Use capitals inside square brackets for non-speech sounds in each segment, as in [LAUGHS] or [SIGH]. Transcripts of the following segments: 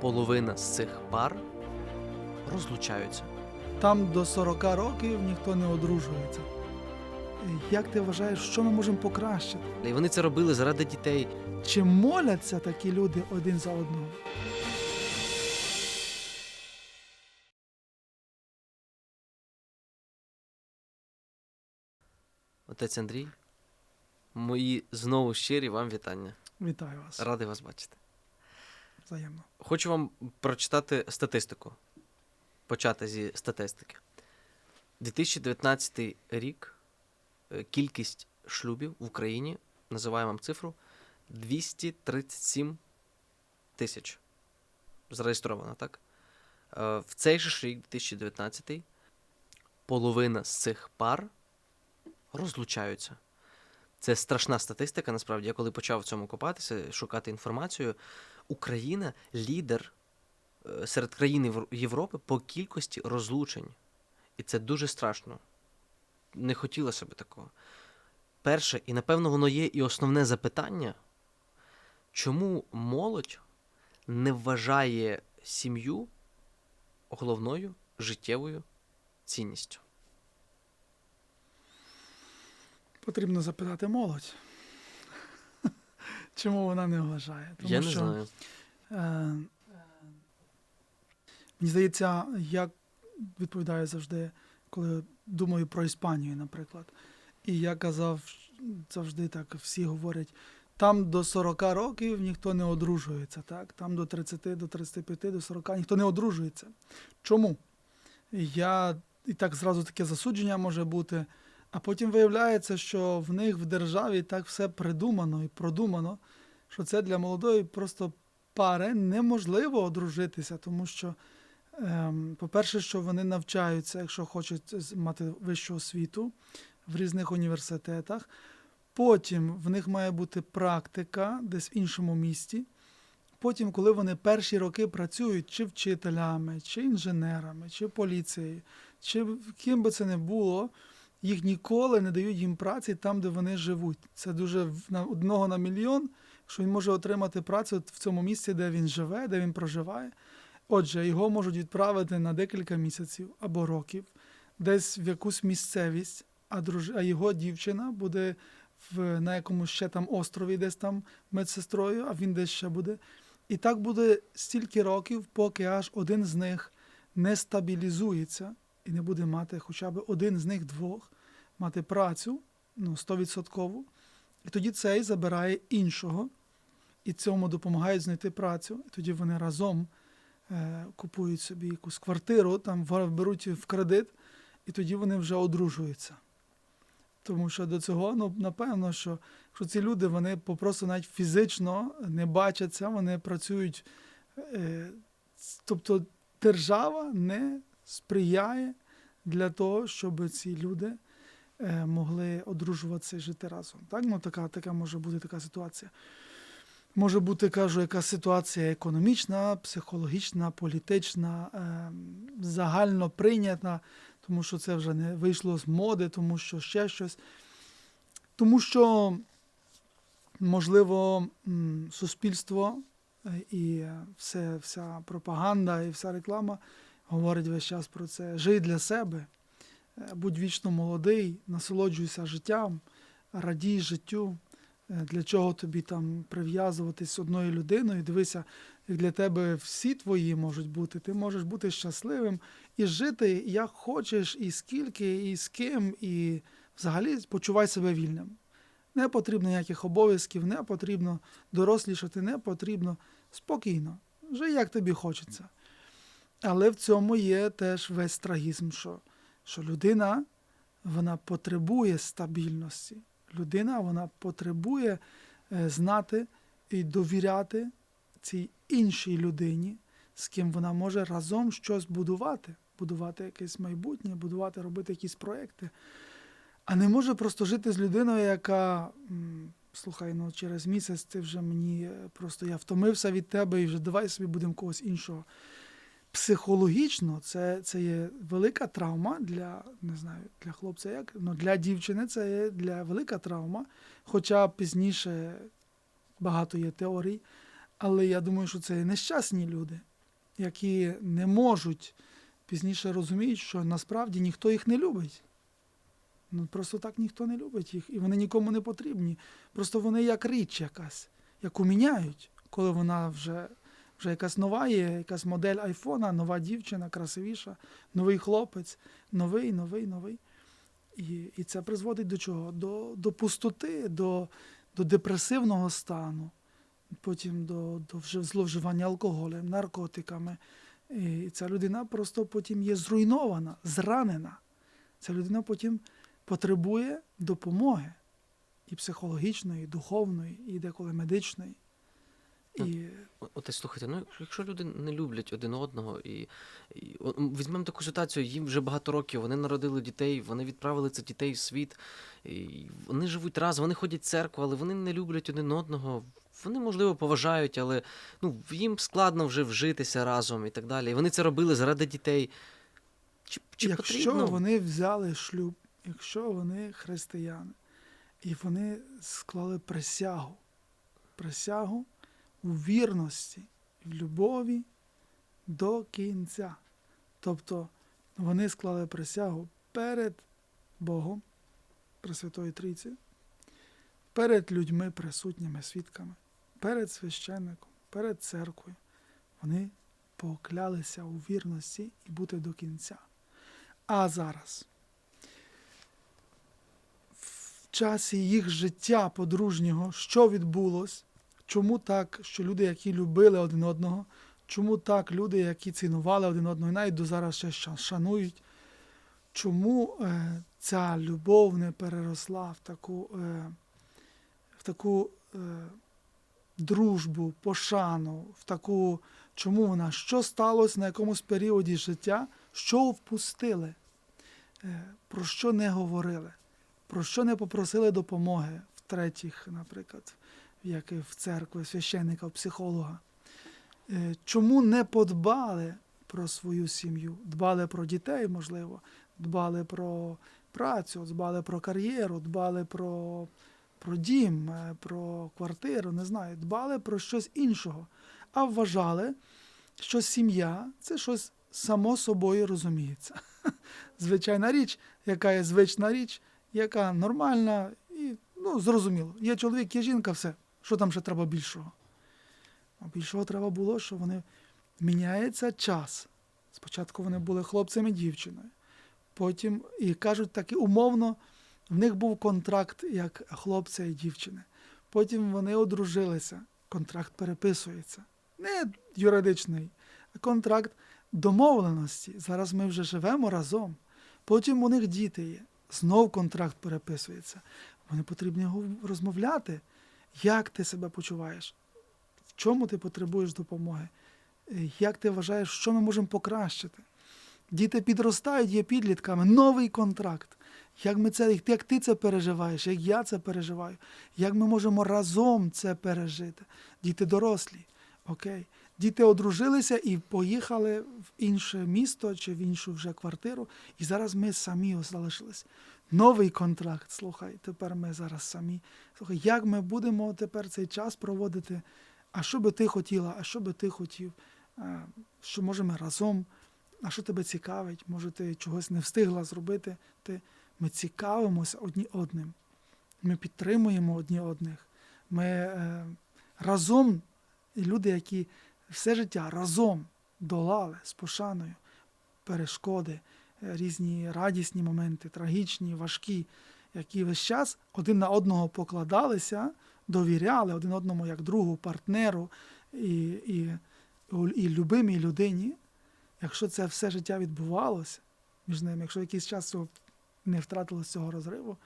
половина з цих пар розлучаються. Там до 40 років ніхто не одружується. Як ти вважаєш, що ми можемо покращити? І вони це робили заради дітей. Чи моляться такі люди один за одного? Отець Андрій, мої знову щирі вам вітання. Вітаю вас. Радий вас бачити. Взаємно. Хочу вам прочитати статистику. Почати зі статистики. 2019 рік е, кількість шлюбів в Україні, називаю вам цифру, 237 тисяч. Зареєстровано, так? Е, В цей же ж рік, 2019, половина з цих пар розлучаються. Це страшна статистика, насправді. Я коли почав в цьому копатися, шукати інформацію, Україна лідер е, серед країн Європи по кількості розлучень. І це дуже страшно. Не хотілося б такого. Перше, і напевно воно є і основне запитання, чому молодь не вважає сім'ю головною життєвою цінністю? Потрібно запитати молодь. Чому вона не вважає? Тому Я не що, знаю. Е, мені здається, я відповідаю завжди, коли думаю про Іспанію, наприклад. І я казав завжди так, всі говорять. Там до 40 років ніхто не одружується, так? Там до 30, до 35, до 40 ніхто не одружується. Чому? Я і так зразу таке засудження може бути. А потім виявляється, що в них в державі так все придумано і продумано, що це для молодої просто пари неможливо одружитися, тому що, ем, по-перше, що вони навчаються, якщо хочуть мати вищу освіту в різних університетах. Потім в них має бути практика десь в іншому місті. Потім, коли вони перші роки працюють чи вчителями, чи інженерами, чи поліцією, чи ким би це не було, їх ніколи не дають їм праці там, де вони живуть. Це дуже на одного на мільйон, що він може отримати працю в цьому місці, де він живе, де він проживає. Отже, його можуть відправити на декілька місяців або років, десь в якусь місцевість, а, друж... а його дівчина буде в... на якомусь ще там острові, десь там медсестрою, а він десь ще буде. І так буде стільки років, поки аж один з них не стабілізується і не буде мати хоча б один з них двох мати працю ну, 100%. І тоді цей забирає іншого, і цьому допомагають знайти працю. І тоді вони разом е, купують собі якусь квартиру, там беруть в кредит, і тоді вони вже одружуються. Тому що до цього, ну, напевно, що, що ці люди вони попросту навіть фізично не бачаться, вони працюють. Е, тобто держава не сприяє для того, щоб ці люди е, могли одружуватися і жити разом. Так? Ну, така, така може бути така ситуація. Може бути, кажу, якась ситуація економічна, психологічна, політична, е, загально прийнятна, тому що це вже не вийшло з моди, тому що ще щось. Тому що, можливо, суспільство е, і все, вся пропаганда і вся реклама говорить весь час про це. Жий для себе, е, будь вічно молодий, насолоджуйся життям, радій життю. Е, Для чого тобі там прив'язуватись з одною людиною? Дивися, як для тебе всі твої можуть бути. Ти можеш бути щасливим і жити як хочеш, і скільки, і з ким, і взагалі почувай себе вільним. Не потрібно ніяких обов'язків, не потрібно дорослішати, не потрібно спокійно. Жий, як тобі хочеться. Але в цьому є теж весь трагізм, що, що людина вона потребує стабільності. Людина вона потребує е, знати і довіряти цій іншій людині, з ким вона може разом щось будувати, будувати якесь майбутнє, будувати, робити якісь проекти. А не може просто жити з людиною, яка слухай, ну через місяць ти вже мені е, просто я втомився від тебе і вже давай собі будемо когось іншого. Психологічно це, це є велика травма для не знаю, для хлопця, як ну для дівчини це є для велика травма. Хоча пізніше багато є теорій. Але я думаю, що це нещасні люди, які не можуть пізніше розуміють, що насправді ніхто їх не любить. Ну, просто так ніхто не любить їх, і вони нікому не потрібні. Просто вони як річ якась, яку міняють, коли вона вже, вже якась нова є, якась модель айфона, нова дівчина, красивіша, новий хлопець, новий, новий, новий. І, і це призводить до чого? До, до пустоти, до, до депресивного стану, потім до, до вже зловживання алкоголем, наркотиками. І ця людина просто потім є зруйнована, зранена. Ця людина потім потребує допомоги і психологічної, і духовної, і деколи медичної. І От слухайте, ну якщо люди не люблять один одного, і, і візьмемо таку ситуацію, їм вже багато років, вони народили дітей, вони відправили цих дітей в світ, і вони живуть разом, вони ходять в церкву, але вони не люблять один одного. Вони, можливо, поважають, але ну, їм складно вже вжитися разом і так далі. І вони це робили заради дітей. Чи, чи якщо потрібно? вони взяли шлюб, якщо вони християни, і вони склали присягу, присягу у вірності, в любові до кінця. Тобто вони склали присягу перед Богом, Пресвятої Трійці, перед людьми, присутніми свідками, перед священником, перед церквою. Вони поклялися у вірності і бути до кінця. А зараз, в часі їх життя подружнього, що відбулось? Чому так, що люди, які любили один одного, чому так люди, які цінували один одного, і навіть до зараз ще шанують, чому е, ця любов не переросла в таку, е, в таку е, дружбу, пошану, в таку, чому вона, що сталося на якомусь періоді життя, що впустили, е, про що не говорили, про що не попросили допомоги в третіх, наприклад, як в церкві, священника, психолога. Е, Чому не подбали про свою сім'ю? Дбали про дітей, можливо, дбали про працю, дбали про кар'єру, дбали про, про дім, е, про квартиру, не знаю, дбали про щось іншого, а вважали, що сім'я це щось само собою розуміється. [LAUGHS] Звичайна річ, яка є звична річ, яка нормальна і ну, зрозуміло. Є чоловік, є жінка, все. Що там ще треба більшого? А більшого треба було, що вони міняється час. Спочатку вони були хлопцем і дівчиною. Потім, і кажуть так і умовно, в них був контракт як хлопця і дівчини. Потім вони одружилися, контракт переписується. Не юридичний, а контракт домовленості. Зараз ми вже живемо разом. Потім у них діти є. Знов контракт переписується. Вони потрібні гов- розмовляти. Як ти себе почуваєш? В чому ти потребуєш допомоги? Е, Як ти вважаєш, що ми можемо покращити? Діти підростають, є підлітками, новий контракт. Як, ми це, як ти це переживаєш, як я це переживаю, як ми можемо разом це пережити? Діти дорослі, окей. Діти одружилися і поїхали в інше місто чи в іншу вже квартиру, і зараз ми самі ось залишились. Новий контракт, слухай, тепер ми зараз самі. Слухай, як ми будемо тепер цей час проводити? А що би ти хотіла, а що би ти хотів? Що може ми разом? А що тебе цікавить? Може, ти чогось не встигла зробити? Ти... Ми цікавимося одні одним. Ми підтримуємо одні одних. Ми е, разом, люди, які все життя разом долали з пошаною перешкоди, різні радісні моменти, трагічні, важкі, які весь час один на одного покладалися, довіряли один одному як другу, партнеру і, і, і любимій людині. Якщо це все життя відбувалося між ними, якщо якийсь час не втратилось цього розриву,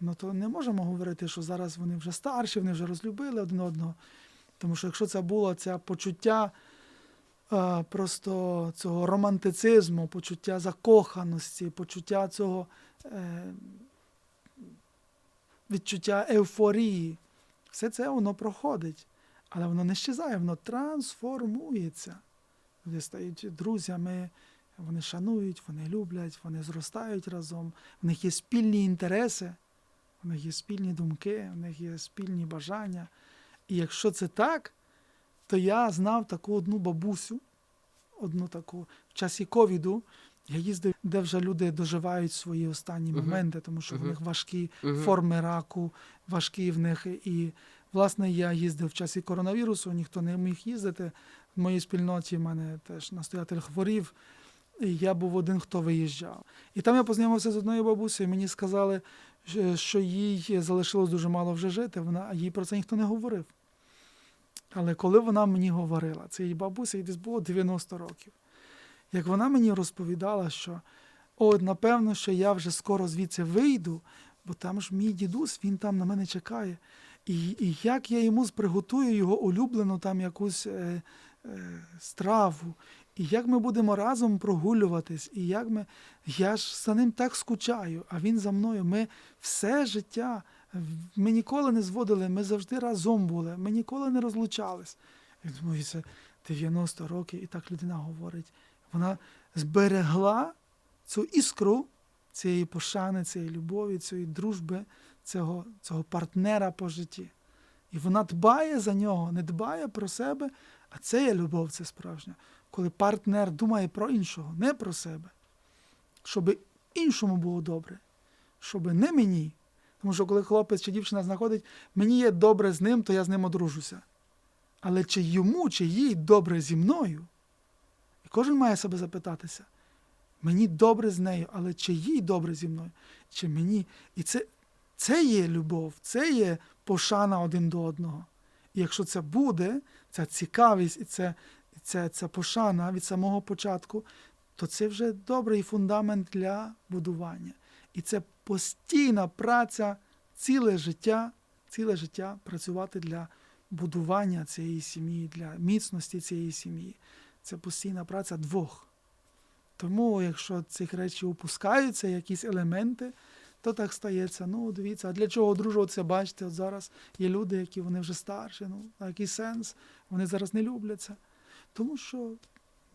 ну то не можемо говорити, що зараз вони вже старші, вони вже розлюбили один одного. Тому що якщо це було це почуття просто цього романтицизму, почуття закоханості, почуття цього е, відчуття ейфорії, все це воно проходить, але воно не щезає, воно трансформується. Люди стають друзями, вони шанують, вони люблять, вони зростають разом, в них є спільні інтереси, в них є спільні думки, в них є спільні бажання. І якщо це так, то я знав таку одну бабусю, одну таку в часі ковіду. Я їздив, де вже люди доживають свої останні Мгм. моменти, тому що в них важкі Мгм. форми раку, важкі в них. І, власне, я їздив в часі коронавірусу, ніхто не міг їздити. В моїй спільноті в мене теж настоятель хворів, і я був один, хто виїжджав. І там я познайомився з одною бабусею, мені сказали, що- що їй залишилось дуже мало вже жити, вона, їй про це ніхто не говорив. Але коли вона мені говорила, це її бабуся, їй десь було 90 років. Як вона мені розповідала, що от, напевно, що я вже скоро звідси вийду, бо там ж мій дідусь, він там на мене чекає. І, і як я йому приготую його улюблену там якусь е, е, страву, і як ми будемо разом прогулюватись, і як ми. Я ж за ним так скучаю, а він за мною. Ми все життя, ми ніколи не зводили, ми завжди разом були, ми ніколи не розлучались. Я думаю, це 90 років, і так людина говорить. Вона зберегла цю іскру цієї пошани, цієї любові, цієї дружби, цього, цього партнера по житті. І вона дбає за нього, не дбає про себе, а це є любов, це справжня. Коли партнер думає про іншого, не про себе, щоб іншому було добре, щоб не мені. Тому що коли хлопець чи дівчина знаходить, мені є добре з ним, то я з ним одружуся. Але чи йому, чи їй добре зі мною? І кожен має себе запитатися. Мені добре з нею, але чи їй добре зі мною, чи мені. І це, це є любов, це є пошана один до одного. І якщо це буде, ця цікавість і і це, ця пошана від самого початку, то це вже добрий фундамент для будування. І це постійна праця, ціле життя, ціле життя працювати для будування цієї сім'ї, для міцності цієї сім'ї. Це постійна праця двох. Тому, якщо цих речі упускаються, якісь елементи, то так стається. Ну, дивіться, а для чого одружуватися? Бачите, от зараз є люди, які вони вже старші. Ну, а який сенс? Вони зараз не любляться. Тому що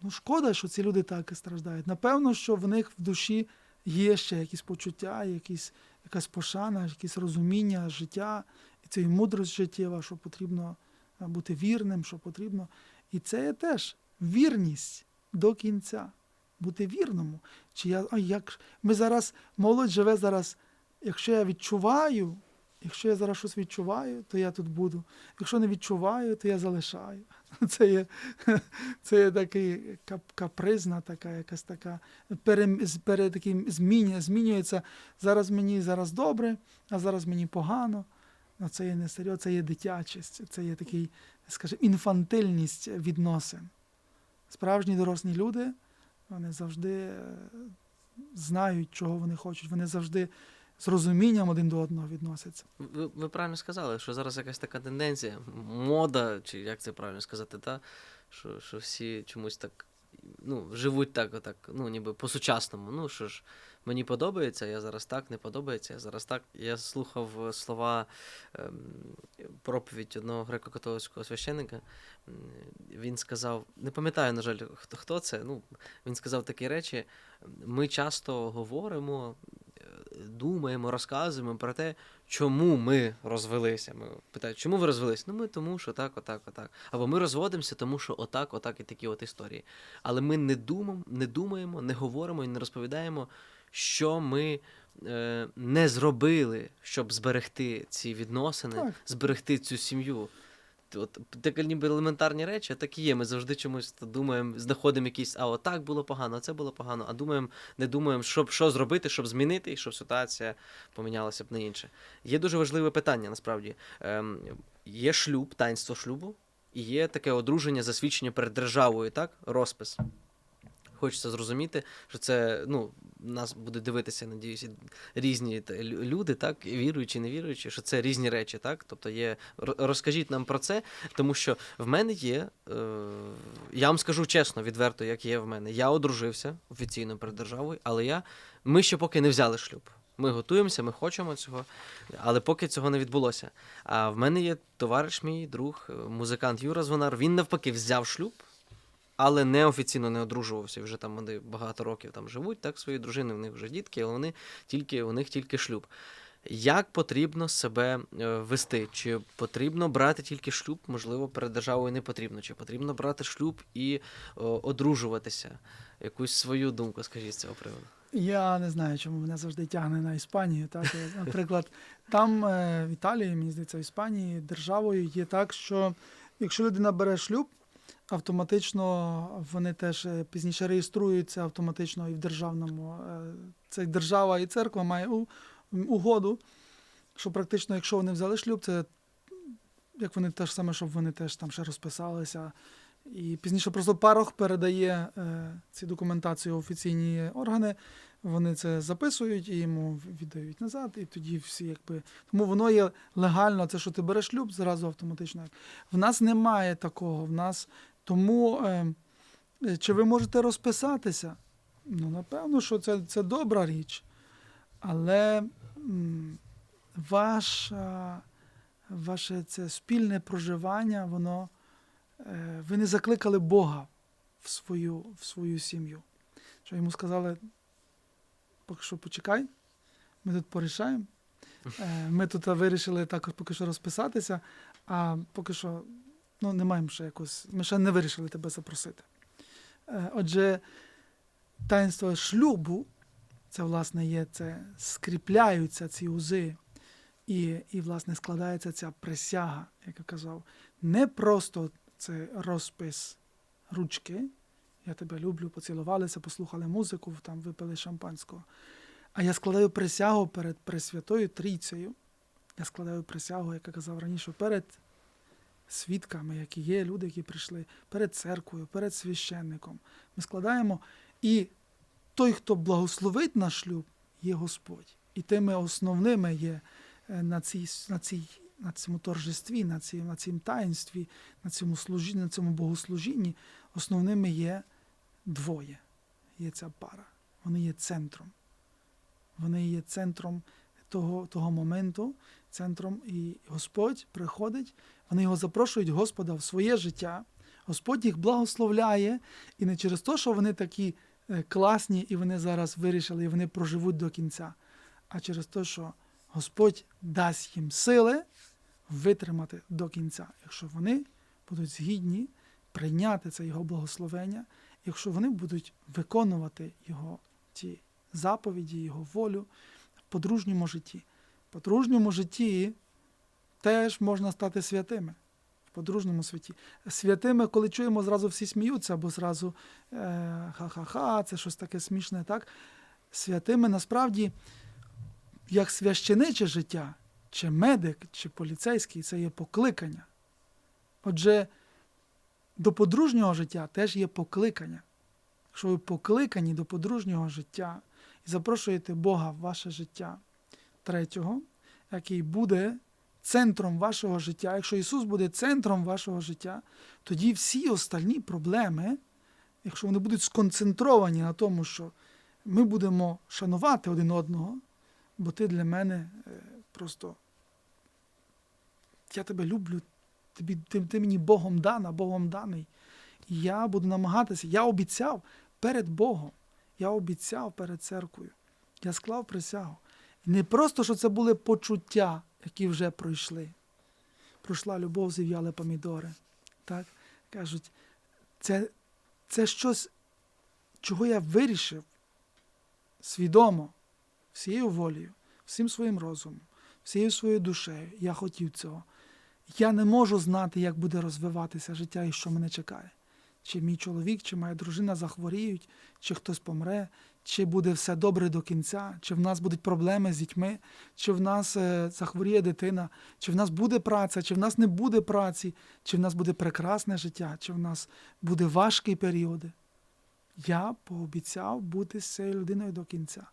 ну, шкода, що ці люди так і страждають. Напевно, що в них в душі є ще якісь почуття, якісь, якась пошана, якесь розуміння життя, і це і мудрость життєва, що потрібно бути вірним, що потрібно. І це є теж вірність до кінця. Бути вірному. Чи я, а як ми зараз, молодь живе зараз, якщо я відчуваю, якщо я зараз щось відчуваю, то я тут буду. Якщо не відчуваю, то я залишаю. [LAUGHS] Це є, [LAUGHS] це є такий кап, капризна, така якась така пере, пере, таким змінює, змінюється. Зараз мені зараз добре, а зараз мені погано. Ну, це є не серйозно, це є дитячість, це є такий, скажімо, інфантильність відносин. Справжні дорослі люди, вони завжди е, знають, чого вони хочуть, вони завжди з розумінням один до одного відносяться. Ви, ви правильно сказали, що зараз якась така тенденція, мода, чи як це правильно сказати, та? Що, що всі чомусь так ну, живуть так, отак, ну, ніби по-сучасному. Ну, що ж, мені подобається, я зараз так, не подобається, я зараз так. Я слухав слова ем, проповідь одного греко-католицького священника. Він сказав, не пам'ятаю, на жаль, хто, хто це. Ну, він сказав такі речі. Ми часто говоримо, думаємо, розказуємо про те, чому ми розвелися. Ми питають, чому ви розвелися? Ну, ми тому, що так, отак, отак. Або ми розводимося, тому що отак, отак і такі от історії. Але ми не думаємо, не думаємо, не говоримо і не розповідаємо, що ми е, не зробили, щоб зберегти ці відносини, Так. зберегти цю сім'ю. От такі ніби елементарні речі, так і є. Ми завжди чомусь думаємо, знаходимо якісь, а отак було погано, а це було погано, а думаємо, не думаємо, що, що зробити, щоб змінити, і щоб ситуація помінялася б на інше. Є дуже важливе питання, насправді. Ем, є шлюб, таїнство шлюбу, і є таке одруження, засвідчення перед державою, так? Розпис. Хочеться зрозуміти, що це ну, нас буде дивитися, надіюся, різні люди, так, віруючі, не віруючі, що це різні речі, так? Тобто є. Розкажіть нам про це, тому що в мене є. Е, я вам скажу чесно, відверто, як є в мене. Я одружився офіційно перед державою, але я, ми ще поки не взяли шлюб. Ми готуємося, ми хочемо цього, але поки цього не відбулося. А в мене є товариш мій, друг, е, музикант Юра Звонар. Він навпаки взяв шлюб, але неофіційно не одружувався. Вже там вони багато років там живуть, так, свої дружини, в них вже дітки, але вони тільки, у них тільки шлюб. Як потрібно себе е, вести? Чи потрібно брати тільки шлюб? Можливо, перед державою не потрібно. Чи потрібно брати шлюб і о, одружуватися? Якусь свою думку скажіть з цього приводу. Я не знаю, чому мене завжди тягне на Іспанію. Так, наприклад, там е, в Італії, мені здається, в Іспанії державою є так, що якщо людина бере шлюб, автоматично вони теж е, пізніше реєструються автоматично і в державному. е, Це держава і церква має угоду, що практично, якщо вони взяли шлюб, це як вони те ж саме, щоб вони теж там ще розписалися. І пізніше просто парох передає е, ці документації в офіційні органи, вони це записують і йому віддають назад, і тоді всі якби. Тому воно є легально, це що ти береш шлюб, зразу автоматично. В нас немає такого. В нас тому е, е, чи ви можете розписатися? Ну, напевно, що це, це добра річ. Але м, ваша, ваше це спільне проживання, воно ви не закликали Бога в свою, в свою сім'ю. Що йому сказали, поки що почекай, ми тут порішаємо. Е, Ми тут вирішили також поки що розписатися, а поки що ну, не маємо ще якось, ми ще не вирішили тебе запросити. Е, Отже, таїнство шлюбу, це, власне, є це, скріпляються ці узи, і, і, власне, складається ця присяга, як я казав, не просто це розпис ручки. Я тебе люблю, поцілувалися, послухали музику, там випили шампанського. А я складаю присягу перед Пресвятою Трійцею. Я складаю присягу, як я казав раніше, перед свідками, які є, люди, які прийшли, перед церквою, перед священником. Ми складаємо. І той, хто благословить наш шлюб, є Господь. І тими основними є е, на, цій, на, цій, на цьому торжестві, на, цій, на цьому таїнстві, на цьому служінні, на цьому богослужінні, основними є двоє. Є ця пара. Вони є центром. Вони є центром того, того моменту, центром, і Господь приходить, вони його запрошують Господа в своє життя. Господь їх благословляє, і не через те, що вони такі е, класні, і вони зараз вирішили, і вони проживуть до кінця, а через те, що Господь дасть їм сили витримати до кінця, якщо вони будуть згідні прийняти це Його благословення, якщо вони будуть виконувати Його ті заповіді, Його волю в подружньому житті. В подружньому житті теж можна стати святими. Подружньому святі. Святими, коли чуємо, зразу всі сміються, або зразу е, ха-ха-ха, це щось таке смішне, так? Святими насправді, як священиче життя, чи медик, чи поліцейський, це є покликання. Отже, до подружнього життя теж є покликання. Якщо ви покликані до подружнього життя і запрошуєте Бога в ваше життя третього, який буде центром вашого життя, якщо Ісус буде центром вашого життя, тоді всі остальні проблеми, якщо вони будуть сконцентровані на тому, що ми будемо шанувати один одного, бо ти для мене е, просто я тебе люблю, тобі, ти, ти мені Богом дана, Богом даний. Я буду намагатися, я обіцяв перед Богом, я обіцяв перед церквою, я склав присягу. І не просто, що це були почуття, які вже пройшли. Пройшла любов, зів'яли помідори. Так? Кажуть, це, це щось, чого я вирішив свідомо, всією волею, всім своїм розумом, всією своєю душею. Я хотів цього. Я не можу знати, як буде розвиватися життя і що мене чекає. Чи мій чоловік, чи моя дружина захворіють, чи хтось помре, чи буде все добре до кінця, чи в нас будуть проблеми з дітьми, чи в нас е, захворіє дитина, чи в нас буде праця, чи в нас не буде праці, чи в нас буде прекрасне життя, чи в нас буде важкі періоди. Я пообіцяв бути з цією людиною до кінця.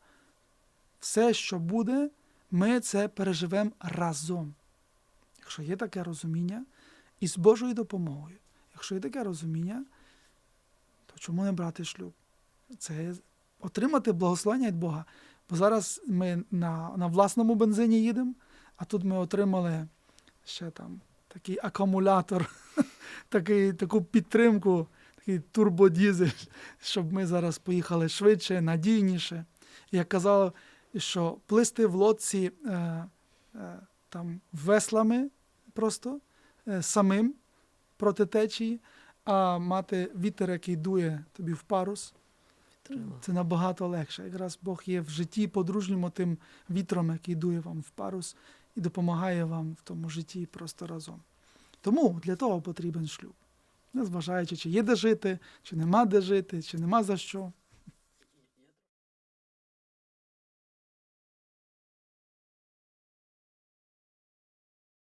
Все, що буде, ми це переживемо разом. Якщо є таке розуміння, і з Божою допомогою, якщо є таке розуміння, то чому не брати шлюб? Це отримати благословення від Бога. Бо зараз ми на, на власному бензині їдемо, а тут ми отримали ще там такий акумулятор, [LAUGHS] такий, таку підтримку, такий турбодізель, щоб ми зараз поїхали швидше, надійніше. Як казав що плисти в лодці е, е, там веслами просто е, самим проти течії, а мати вітер, який дує тобі в парус, це набагато легше. Якраз Бог є в житті подружньому тим вітром, який дує вам в парус і допомагає вам в тому житті просто разом. Тому для того потрібен шлюб. Незважаючи, чи є де жити, чи нема де жити, чи нема за що.